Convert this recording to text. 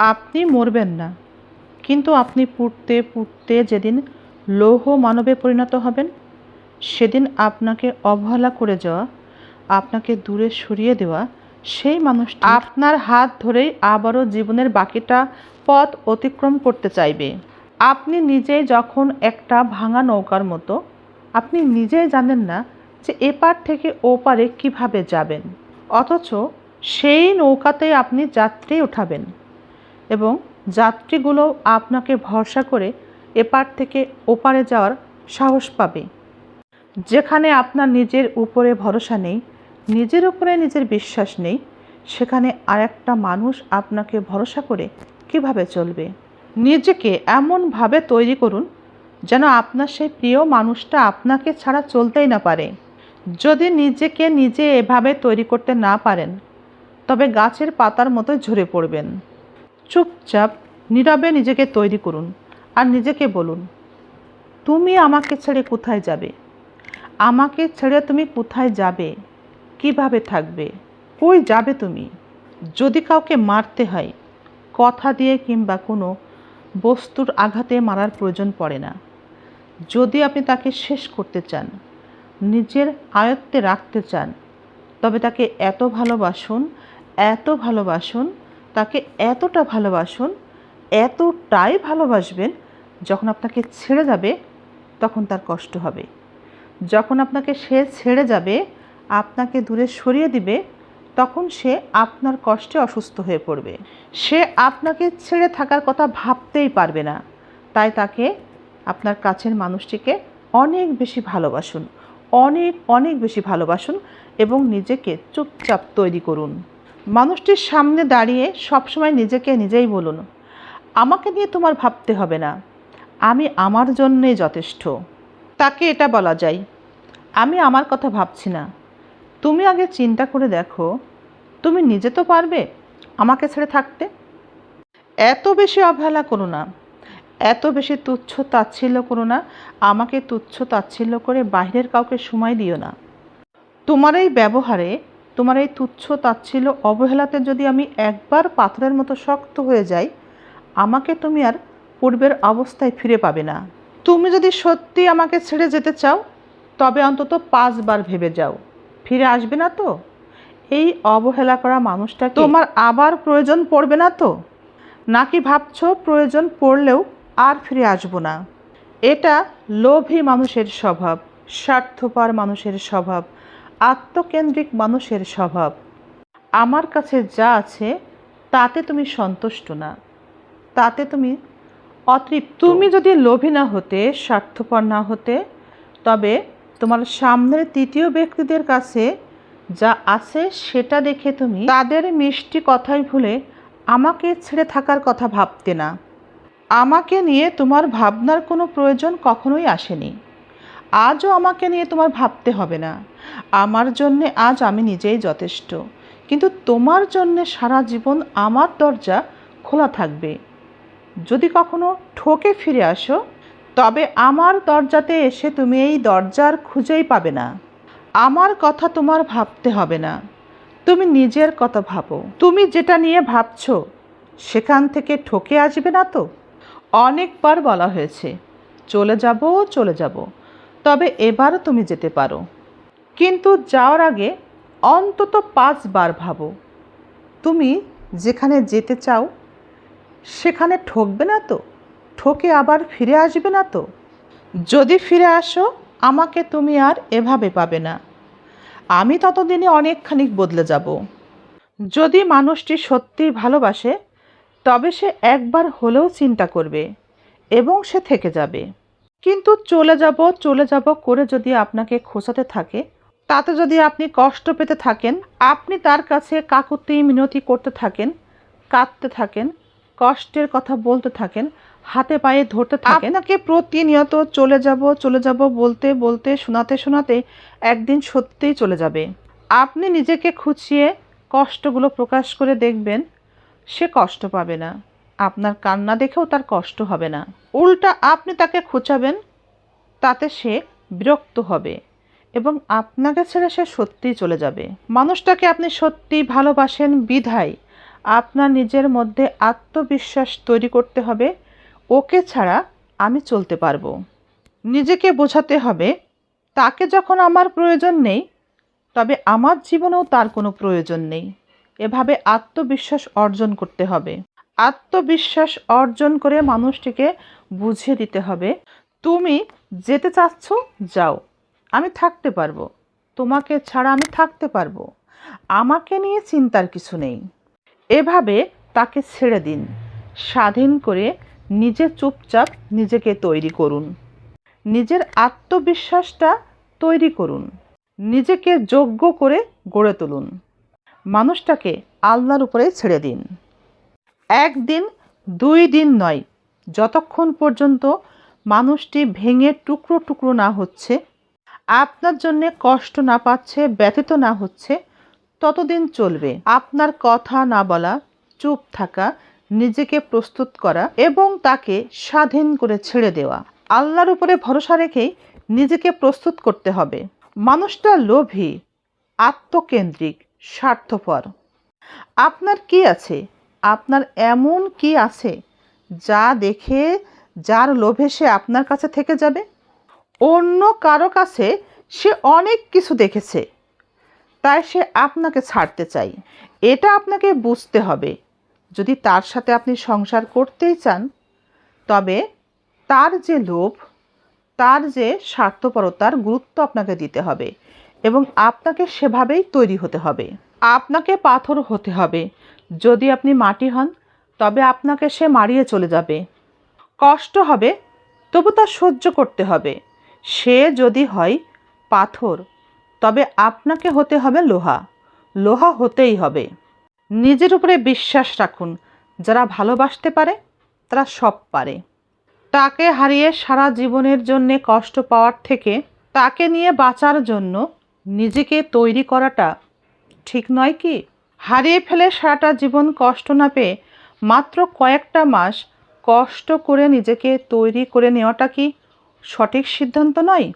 আপনি মরবেন না। কিন্তু আপনি পুড়তে পুড়তে যেদিন লৌহ মানবে পরিণত হবেন, সেদিন আপনাকে অবহেলা করে যাওয়া, আপনাকে দূরে সরিয়ে দেওয়া, সেই মানুষ আপনার হাত ধরেই আবারও জীবনের বাকিটা পথ অতিক্রম করতে চাইবে। আপনি নিজেই যখন একটা ভাঙা নৌকার মতো, আপনি নিজেই জানেন না যে এপার থেকে ওপারে কীভাবে যাবেন। অথচ সেই নৌকাতেই আপনি যাত্রী উঠাবেন। এবং যাত্রীগুলো আপনাকে ভরসা করে এপার থেকে ওপারে যাওয়ার সাহস পাবে। যেখানে আপনার নিজের উপরে ভরসা নেই, নিজের উপরে নিজের বিশ্বাস নেই, সেখানে আরেকটা মানুষ আপনাকে ভরসা করে কীভাবে চলবে। নিজেকে এমনভাবে তৈরি করুন যেন আপনার সেই প্রিয় মানুষটা আপনাকে ছাড়া চলতেই না পারে। যদি নিজেকে নিজে এভাবে তৈরি করতে না পারেন, তবে গাছের পাতার মতো ঝরে পড়বেন। চুপচাপ নীরবে নিজেকে তৈরি করুন আর নিজেকে বলুন, তুমি আমাকে ছেড়ে কোথায় যাবে? আমাকে ছেড়ে তুমি কোথায় যাবে? কীভাবে থাকবে? কই যাবে তুমি? যদি কাউকে মারতে হয়, কথা দিয়ে কিংবা কোনো বস্তুর আঘাতে মারার প্রয়োজন পড়ে না। যদি আপনি তাকে শেষ করতে চান, নিজের আয়ত্তে রাখতে চান, তবে তাকে এত ভালোবাসুন এত ভালোবাসুন তাকে এতটা ভালোবাসুন, এতটাই ভালোবাসবেন, যখন আপনাকে ছেড়ে যাবে, তখন তার কষ্ট হবে। যখন আপনাকে সে ছেড়ে যাবে, আপনাকে দূরে সরিয়ে দিবে, তখন সে আপনার কষ্টে অসুস্থ হয়ে পড়বে। সে আপনাকে ছেড়ে থাকার কথা ভাবতেই পারবে না। তাই তাকে আপনার কাছের মানুষটিকে অনেক বেশি ভালোবাসুন, অনেক অনেক বেশি ভালোবাসুন এবং নিজেকে চুপচাপ তৈরি করুন। মানুষটির সামনে দাঁড়িয়ে সবসময় নিজেকে নিজেই বলুন, আমাকে নিয়ে তোমার ভাবতে হবে না। আমি আমার জন্যই যথেষ্ট। তাকে এটা বলা যায়। আমি আমার কথা ভাবছি না। তুমি আগে চিন্তা করে দেখো, তুমি নিজে তো পারবে আমাকে ছেড়ে থাকতে? এত বেশি অবহেলা করো না। এত বেশি তুচ্ছ তাচ্ছিল্য করো না। আমাকে তুচ্ছ তাচ্ছিল্য করে বাইরের কাউকে সময় দিও না। তোমার এই ব্যবহারে তোমার এই তুচ্ছ তাচ্ছিল্য অবহেলাতে যদি আমি একবার পাথরের মতো শক্ত হয়ে যাই, আমাকে তুমি আর পূর্বের অবস্থায় ফিরে পাবে না। তুমি যদি সত্যি আমাকে ছেড়ে যেতে চাও, তবে অন্তত পাঁচবার ভেবে যাও। ফিরে আসবে না তো? এই অবহেলা করা মানুষটা তোমার আবার প্রয়োজন পড়বে না তো? নাকি ভাবছ প্রয়োজন পড়লেও আর ফিরে আসব না? এটা লোভী মানুষের স্বভাব, স্বার্থপর মানুষের স্বভাব। আত্মকেন্দ্রিক মানুষের স্বভাব। আমার কাছে যা আছে, তাতে তুমি সন্তুষ্ট না। তাতে তুমি অতৃপ্ত। তুমি যদি লোভী না হতে, স্বার্থপর না হতে, তবে তোমার সামনের তৃতীয় ব্যক্তিদের কাছে যা আছে, সেটা দেখে তুমি তাদের মিষ্টি কথাই ভুলে আমাকে ছেড়ে থাকার কথা ভাবতে না। আমাকে নিয়ে তোমার ভাবনার কোনো প্রয়োজন কখনোই আসেনি। আজও আমাকে নিয়ে তোমার ভাবতে হবে না। আমার জন্যে আজ আমি নিজেই যথেষ্ট। কিন্তু তোমার জন্যে সারা জীবন আমার দরজা খোলা থাকবে। যদি কখনো ঠকে ফিরে আসো, তবে আমার দরজাতে এসে তুমি এই দরজার খুঁজেই পাবে না। আমার কথা তোমার ভাবতে হবে না। তুমি নিজের কথা ভাবো। তুমি যেটা নিয়ে ভাবছ, সেখান থেকে ঠকে আসবে না তো? অনেকবার বলা হয়েছে, চলে যাব চলে যাব। তবে এবারও তুমি যেতে পারো। কিন্তু যাওয়ার আগে অন্তত পাঁচবার ভাবো। তুমি যেখানে যেতে চাও, সেখানে ঠকবে না তো? ঠকে আবার ফিরে আসবে না তো? যদি ফিরে আসো, আমাকে তুমি আর এভাবে পাবে না। আমি ততদিনে অনেকখানি বদলে যাব। যদি মানুষটি সত্যিই ভালোবাসে, তবে সে একবার হলেও চিন্তা করবে এবং সে থেকে যাবে। কিন্তু চলে যাব চলে যাব করে যদি আপনাকে খোঁচাতে থাকে, তাতে যদি আপনি কষ্ট পেতে থাকেন, আপনি তার কাছে কাকুতি মিনতি করতে থাকেন, কাঁদতে থাকেন, কষ্টের কথা বলতে থাকেন, হাতে পায়ে ধরতে থাকেন, আপনাকে প্রতিনিয়ত চলে যাব চলে যাব বলতে বলতে, শোনাতে শোনাতে একদিন সত্যিই চলে যাবে। আপনি নিজেকে খুঁচিয়ে কষ্টগুলো প্রকাশ করে দেখবেন, সে কষ্ট পাবে না। আপনার কান্না দেখেও তার কষ্ট হবে না। উল্টা আপনি তাকে খোঁচাবেন, তাতে সে বিরক্ত হবে এবং আপনাকে ছেড়ে সে সত্যিই চলে যাবে। মানুষটাকে আপনি সত্যিই ভালোবাসেন, বিধায়। আপনার নিজের মধ্যে আত্মবিশ্বাস তৈরি করতে হবে, ওকে ছাড়া আমি চলতে পারব। নিজেকে বোঝাতে হবে, তাকে যখন আমার প্রয়োজন নেই, তবে আমার জীবনেও তার কোনো প্রয়োজন নেই। এভাবে আত্মবিশ্বাস অর্জন করতে হবে। আত্মবিশ্বাস অর্জন করে মানুষটিকে বুঝিয়ে দিতে হবে। তুমি যেতে চাচ্ছ, যাও। আমি থাকতে পারব। তোমাকে ছাড়া আমি থাকতে পারব। আমাকে নিয়ে চিন্তার কিছু নেই। এভাবে তাকে ছেড়ে দিন। স্বাধীন করে নিজে চুপচাপ নিজেকে তৈরি করুন। নিজের আত্মবিশ্বাসটা তৈরি করুন। নিজেকে যোগ্য করে গড়ে তুলুন। মানুষটাকে আল্লাহর উপরে ছেড়ে দিন। একদিন, দুই দিন নয়, যতক্ষণ পর্যন্ত মানুষটি ভেঙে টুকরো টুকরো না হচ্ছে, আপনার জন্যে কষ্ট না পাচ্ছে, ব্যথিত না হচ্ছে, ততদিন চলবে। আপনার কথা না বলা, চুপ থাকা, নিজেকে প্রস্তুত করা এবং তাকে স্বাধীন করে ছেড়ে দেওয়া। আল্লাহর উপরে ভরসা রেখেই নিজেকে প্রস্তুত করতে হবে। মানুষটা লোভী, আত্মকেন্দ্রিক, স্বার্থপর। আপনার কি আছে? আপনার এমন কি আছে যা দেখে, যার লোভে সে আপনার কাছে থেকে যাবে? অন্য কারও কাছে সে অনেক কিছু দেখেছে, তাই সে আপনাকে ছাড়তে চাই। এটা আপনাকে বুঝতে হবে। যদি তার সাথে আপনি সংসার করতেই চান, তবে তার যে লোভ, তার যে স্বার্থপরতার গুরুত্ব আপনাকে দিতে হবে এবং আপনাকে সেভাবেই তৈরি হতে হবে। আপনাকে পাথর হতে হবে। যদি আপনি মাটি হন, তবে আপনাকে সে মারিয়ে চলে যাবে। কষ্ট হবে, তবু তা সহ্য করতে হবে। সে যদি হয় পাথর, তবে আপনাকে হতে হবে লোহা। লোহা হতেই হবে। নিজের উপরে বিশ্বাস রাখুন, যারা ভালোবাসতে পারে, তারা সব পারে। তাকে হারিয়ে সারা জীবনের জন্যে কষ্ট পাওয়ার থেকে, তাকে নিয়ে বাঁচার জন্য নিজেকে তৈরি করাটা ঠিক নয় কি? হারিয়ে ফেলে সারাটা জীবন কষ্ট না পেয়ে মাত্র কয়েকটা মাস কষ্ট করে নিজেকে তৈরি করে নেওয়াটা কি সঠিক সিদ্ধান্ত নয়?